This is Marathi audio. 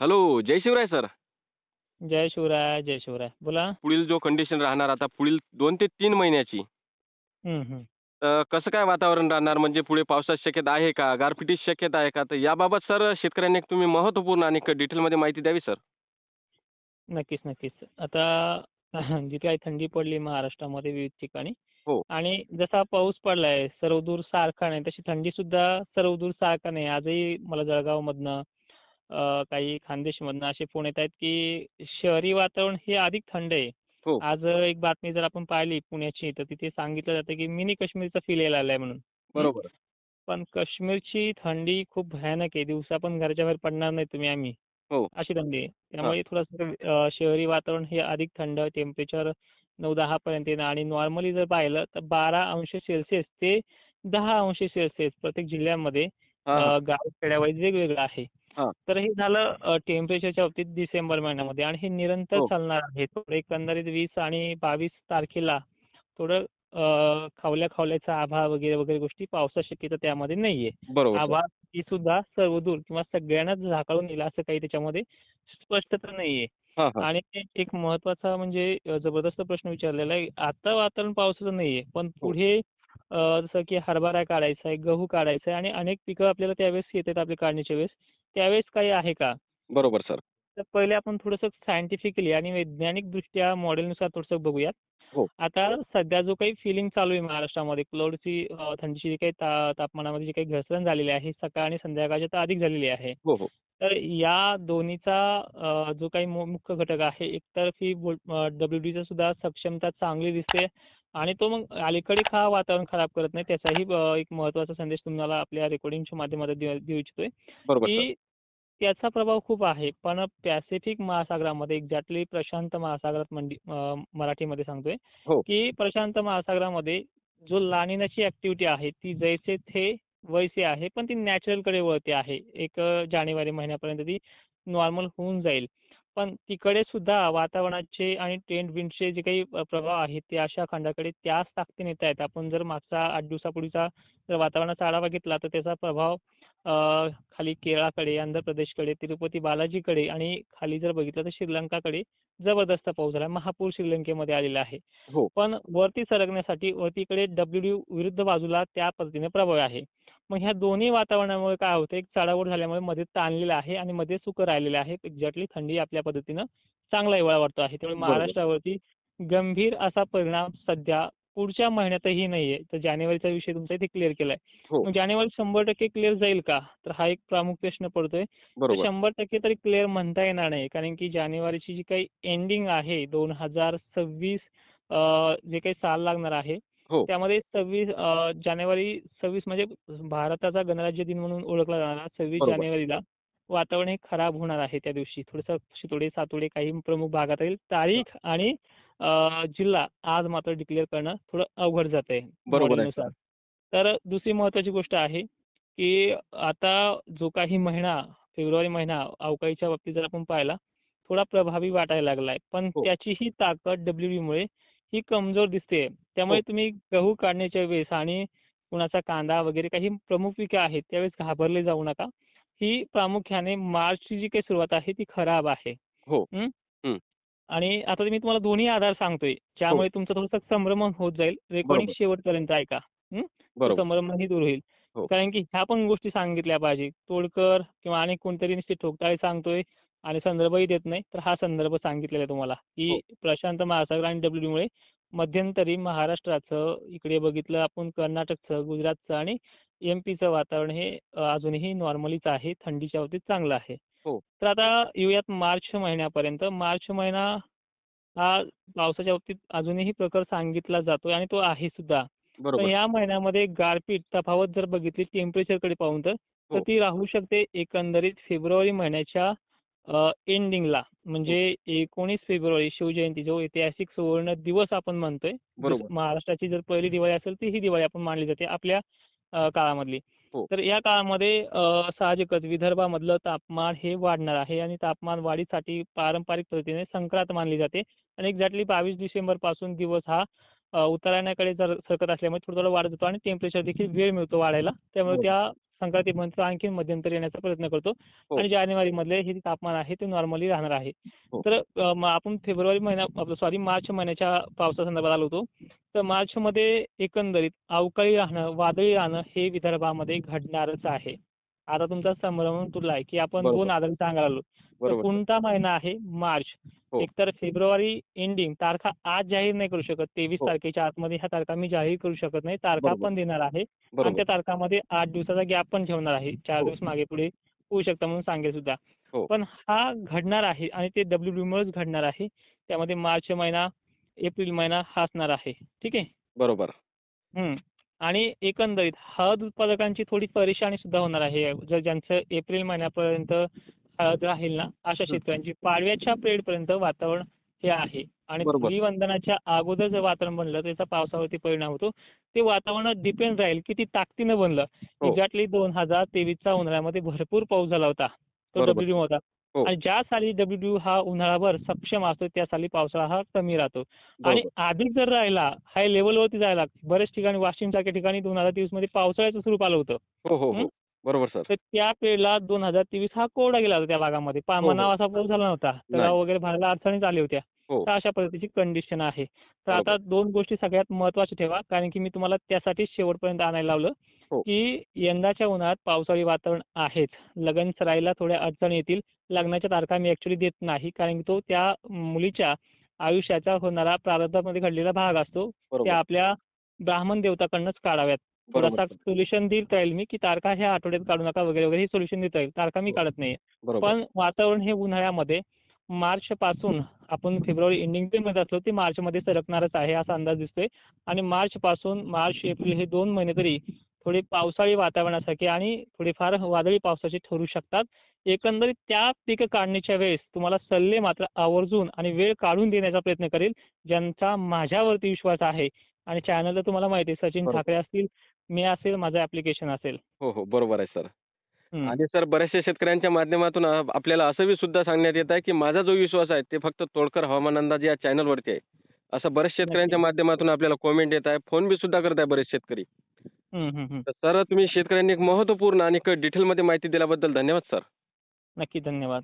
हॅलो जय शिवराय सर. जय शिवराय जय शिवराय. बोला. पुढील जो कंडिशन राहणार आता पुढील दोन ते तीन महिन्याची. तर कसं काय वातावरण राहणार? म्हणजे पुढे पावसाची शक्यता आहे का? गारपिटीची शक्यता आहे का? तर याबाबत सर शेतकऱ्यांनी तुम्ही महत्त्वपूर्ण आणि डिटेलमध्ये माहिती द्यावी सर. नक्कीच नक्कीच. आता जी काही थंडी पडली महाराष्ट्रामध्ये विविध ठिकाणी हो. आणि जसा पाऊस पडलाय सर्वदूर सारखा नाही तशी थंडी सुद्धा सर्वदूर सारखा नाही. आजही मला जळगावमधनं अं, काही खानदेशमधनं असे फोन येत आहेत की शहरी वातावरण हे अधिक थंड आहे हो. आज एक बातमी जर आपण पाहिली पुण्याची तर तिथे सांगितलं जातं की मिनी काश्मीरचा फील यायला लागलाय म्हणून बरोबर पण काश्मीरची थंडी खूप भयानक आहे दिवसा पण घराच्या बाहेर पडणार नाही तुम्ही आम्ही हो. अशी थंडी आहे त्यामुळे थोडंसं अं, शहरी वातावरण हे अधिक थंड टेम्परेचर नऊ दहा पर्यंत येणं आणि नॉर्मली जर पाहिलं तर बारा अंश सेल्सिअस ते दहा अंश सेल्सिअस प्रत्येक जिल्ह्यामध्ये हां हां. अं, गाव खेड्यावाईज वेगवेगळं आहे. तर हे झालं टेम्परेचरच्या बाबतीत डिसेंबर महिन्यामध्ये आणि हे निरंतर हो. चालणार आहे थोडं एकंदरीत वीस आणि बावीस तारखेला थोडं खावल्या खावल्याचा आभाळ वगैरे वगैरे गोष्टी पावसाची शक्यता त्यामध्ये नाहीये. आभाळ ही सुद्धा सर्वदूर किंवा सगळ्यांनाच झाकाळून येईल असं काही त्याच्यामध्ये स्पष्टता नाहीये. आणि एक महत्त्वाचा म्हणजे जबरदस्त प्रश्न विचारलेला आहे आता वातावरण पावसाचं नाहीये पण हो. पुढे जसं की हरभरा काढायचा आहे गहू काढायचा आहे आणि अनेक पिकं आपल्याला त्यावेळेस येतात आपल्या काढणीच्या वेळेस त्यावेळेस काही आहे का? बरोबर सर. तर पहिले आपण थोडंसं सायंटिफिकली आणि वैज्ञानिक दृष्ट्या मॉडेलनुसार थोडंसं बघूयात. हो. आता सध्या जो काही फिलिंग चालू आहे महाराष्ट्रामध्ये क्लाउडची थंडीची जी काही तापमानामध्ये जी काही घसरण झालेली आहे सकाळ आणि संध्याकाळच्या तर अधिक झालेली आहे. हो हो. तर या दोन्हीचा जो काही मुख्य घटक आहे एकतर्फी डब्ल्यू डीचा सुद्धा सक्षमता चांगली दिसते आणि तो मग अलीकडे का वातावरण खराब करत नाही त्याचाही एक महत्त्वाचा संदेश तुम्हाला आपल्या रेकॉर्डिंगच्या माध्यमातून देऊ इच्छितोय. की त्याचा प्रभाव खूप आहे. पण पॅसिफिक महासागरामध्ये एक्झॅक्टली प्रशांत महासागरात अ, मराठीमध्ये सांगतोय हो. की प्रशांत महासागरामध्ये जो लानिनाची ऍक्टिव्हिटी आहे ती जैसे थे वैसे आहे पण ती नॅचरलकडे वळते आहे. एक जानेवारी महिन्यापर्यंत ती नॉर्मल होऊन जाईल. पण तिकडे सुद्धा वातावरणाचे आणि ट्रेंड विंडचे जे काही प्रभाव आहेत ते अशा खंडाकडे त्याच ताकदीने येत आहेत आपण जर मागचा आठ दिवसापूर्वीचा जर वातावरणाचा आढावा घेतला तर त्याचा प्रभाव खाली केरळाकडे आंध्र प्रदेशकडे तिरुपती बालाजीकडे आणि खाली जर बघितलं तर श्रीलंकाकडे जबरदस्त पाऊस झाला. महापूर श्रीलंकेमध्ये आलेला आहे. हो. पण वरती सरकण्यासाठी वरतीकडे डब्ल्यू विरुद्ध बाजूला त्या पद्धतीने प्रभाव आहे. मग ह्या दोन्ही वातावरणामुळे काय होतं एक चढाओढ झाल्यामुळे मध्ये ताणलेलं आहे आणि मध्ये सुकं राहिलेलं आहे. एक्झॅक्टली थंडी आपल्या पद्धतीनं चांगला हिवाळा वाटतो आहे. त्यामुळे. महाराष्ट्रावरती गंभीर असा परिणाम सध्या पुढच्या महिन्यातही नाहीये. तर जानेवारीचा विषय तुमचा इथे क्लिअर केलाय. हो. मग जानेवारी शंभर टक्के क्लिअर जाईल का? तर हा एक प्रमुख प्रश्न पडतोय. तर बरोबर. शंभर टक्के तरी क्लिअर म्हणता येणार नाही. कारण की जानेवारीची जी काही एंडिंग आहे दोन हजार सव्वीस जे काही साल लागणार आहे हो. त्यामध्ये सव्वीस अ, जानेवारी सव्वीस म्हणजे भारताचा गणराज्य दिन म्हणून ओळखला जाणारा सव्वीस बरोबर. जानेवारीला वातावरण हे खराब होणार आहे त्या दिवशी. थोडंसं शितोडे सातोडे काही प्रमुख भागात राहील. तारीख आणि जिल्हा आज मात्र डिक्लेअर करणं थोडं अवघड जात आहे. बरोबर तर दुसरी महत्वाची गोष्ट आहे की आता जो काही महिना फेब्रुवारी महिना अवकाळीच्या बाबतीत जर आपण पाहिला थोडा प्रभावी वाटायला लागलाय. पण हो. त्याची ही ताकद डब्ल्यू मुळे ही कमजोर दिसते त्यामुळे हो. तुम्ही गहू काढण्याच्या वेळेस आणि कुणाचा कांदा वगैरे काही प्रमुख पिकं आहेत त्यावेळेस घाबरले जाऊ नका. ही प्रामुख्याने मार्चची जी काही सुरुवात आहे ती खराब आहे. हो. हं? हं. आणि आता मी तुम्हाला दोन्ही आधार सांगतोय ज्यामुळे तुमचं थोडंसं संभ्रमण होत जाईल रेकॉर्डिंग. शेवटपर्यंत ऐका बरोबर संभ्रमणही दूर होईल हो. कारण की ह्या पण गोष्टी सांगितल्या पाहिजे तोडकर किंवा आणि कोणतरी नुसते ठोकताळे सांगतोय आणि संदर्भही देत नाही तर हा संदर्भ सांगितलेला आहे तुम्हाला की हो. प्रशांत महासागर आणि डब्ल्यू मुळे मध्यंतरी महाराष्ट्राचं इकडे बघितलं आपण कर्नाटकचं गुजरातचं आणि एम पीचं वातावरण हे अजूनही नॉर्मलीच आहे थंडीच्या बाबतीत चांगलं आहे. हो. तर आता येऊयात मार्च महिन्यापर्यंत. मार्च महिना हा पावसाच्या बाबतीत अजूनही प्रकार सांगितला जातोय आणि तो आहे सुद्धा. तर बरोबर. या महिन्यामध्ये गारपीट तफावत जर बघितली टेम्परेचरकडे पाहून तर तर हो. ती राहू शकते एकंदरीत फेब्रुवारी महिन्याच्या एंडिंगला म्हणजे एकोणीस फेब्रुवारी शिवजयंती जो ऐतिहासिक सुवर्ण दिवस आपण म्हणतोय. बरोबर. महाराष्ट्राची जर पहिली दिवाळी असेल ती ही दिवाळी आपण मानली जाते. आपल्या काळामधली हो. तर या काळामध्ये साहजिकच विदर्भामधलं तापमान हे वाढणार आहे आणि तापमान वाढीसाठी पारंपरिक पद्धतीने संक्रांत मानली जाते आणि एक्झॅक्टली बावीस डिसेंबरपासून दिवस हा उत्तरायणाकडे जर सरकत असल्यामुळे थोडं थोडं वाढत जातो आणि टेम्परेचर देखील वेळ मिळतो वाढायला त्यामुळे. त्या संक्रांतीपर्यंत आणखी मध्यंतरी येण्याचा प्रयत्न करतो हो. आणि जानेवारीमधले हे जे तापमान आहे ते नॉर्मली राहणार आहे हो. तर आपण फेब्रुवारी महिना सॉरी मार्च महिन्याच्या पावसासंदर्भात आलो होतो तर मार्चमध्ये एकंदरीत अवकाळी राहणं वादळी राहणं हे विदर्भामध्ये घडणारच आहे आता तुमचा संभ्रम तुला आहे की आपण. दोन आधारित सांगायला आलो तर कोणता महिना आहे मार्च हो. एकतर फेब्रुवारी एंडिंग तारखा आज जाहीर नाही करू शकत तेवीस हो. तारखेच्या आतमध्ये ह्या तारखा मी जाहीर करू शकत नाही तारखा. पण देणार आहे आणि त्या तारखामध्ये आठ दिवसाचा गॅप पण ठेवणार आहे चार हो. दिवस मागे पुढे होऊ शकतं म्हणून सांगेल सुद्धा. पण हा घडणार आहे आणि ते डब्ल्यू मुळेच घडणार आहे त्यामध्ये मार्च महिना एप्रिल महिना हा असणार आहे ठीक आहे बरोबर हम्म. आणि एकंदरीत हळद उत्पादकांची थोडी परेशानी सुद्धा होणार आहे. जर ज्यांचं एप्रिल महिन्यापर्यंत हळद राहील ना अशा शेतकऱ्यांची पाडव्याच्या पर्यंत वातावरण हे आहे. आणि. धुलीवंदनाच्या अगोदर जर वातावरण बनलं तर त्याचा पावसावरती परिणाम होतो. ते वातावरण डिपेंड राहील किती ताकदीनं बनलं. हो. एक्झॅक्टली दोन हजार तेवीसचा उन्हाळ्यामध्ये भरपूर पाऊस झाला होता. तो होता हो. आणि ज्या साली डब्ल्यू हा उन्हाळाभर सक्षम असतो त्या साली पावसाळा हा कमी राहतो आणि बरोबर अधिक जर राहिला हाय लेवलवरती जायला बऱ्याच ठिकाणी वाशिम सारख्या ठिकाणी दोन हजार तेवीसमध्ये पावसाळ्याचं स्वरूप आलं होतं हो हो हो हं? बरोबर सर तर त्या पिरियडला दोन हजार तेवीस हा कोरडा गेला होता त्या भागामध्ये हो, हो. पामनाव असा पाऊस झाला नव्हता तलाव वगैरे भरायला अडचणीच आल्या होत्या हो. तर अशा पद्धतीची कंडिशन आहे तर. आता दोन गोष्टी सगळ्यात महत्त्वाच्या ठेवा कारण की मी तुम्हाला त्यासाठी शेवटपर्यंत आणायला लावलं. की यंदाच्या उन्हाळ्यात पावसाळी वातावरण आहेच. लगन सराईला थोड्या अडचणी येतील. लग्नाच्या तारखा मी ऍक्च्युली देत नाही. कारण की तो त्या मुलीच्या आयुष्याचा होणारा प्रारब्धामध्ये घडलेला भाग असतो. बरोबर. त्या आपल्या ब्राह्मण देवताकडनंच काढाव्यात. थोडासा बरोबर. सोल्युशन देता येईल मी की तारखा ह्या आठवड्यात काढू नका वगैरे वगैरे हे सोल्युशन देता येईल. तारखा मी हो. काढत नाही बरोबर. पण वातावरण हे उन्हाळ्यामध्ये मार्च पासून आपण फेब्रुवारी एंडिंगमध्ये असलो ते मार्च मध्ये सरकणारच आहे असा अंदाज दिसतोय. आणि मार्च पासून मार्च एप्रिल हे दोन महिने तरी थोडे पावसाळी वातावरणासारखे आणि थोडेफार वादळी पावसाचे ठरू शकतात एकंदरीत त्या पीक काढणीच्या वेळेस तुम्हाला सल्ले मात्र आवर्जून आणि वेळ काढून देण्याचा प्रयत्न करेल ज्यांचा माझ्यावरती विश्वास आहे आणि चॅनलला तुम्हाला माहिती आहे सचिन. ठाकरे असतील मी असेल माझं ऍप्लिकेशन असेल हो हो बरोबर आहे सर. आणि सर बऱ्याचशा शेतकऱ्यांच्या माध्यमातून आपल्याला असं बी सुद्धा सांगण्यात येत आहे की माझा जो विश्वास आहे ते फक्त तोडकर हवामान अंदाज या चॅनलवरती आहे असं बऱ्याच शेतकऱ्यांच्या माध्यमातून आपल्याला कॉमेंट येत आहे फोन बी सुद्धा करत आहे बरेच शेतकरी. तर सर तुम्ही शेतकऱ्यांनी एक महत्त्वपूर्ण आणि डिटेलमध्ये माहिती दिल्याबद्दल धन्यवाद सर. नक्की धन्यवाद.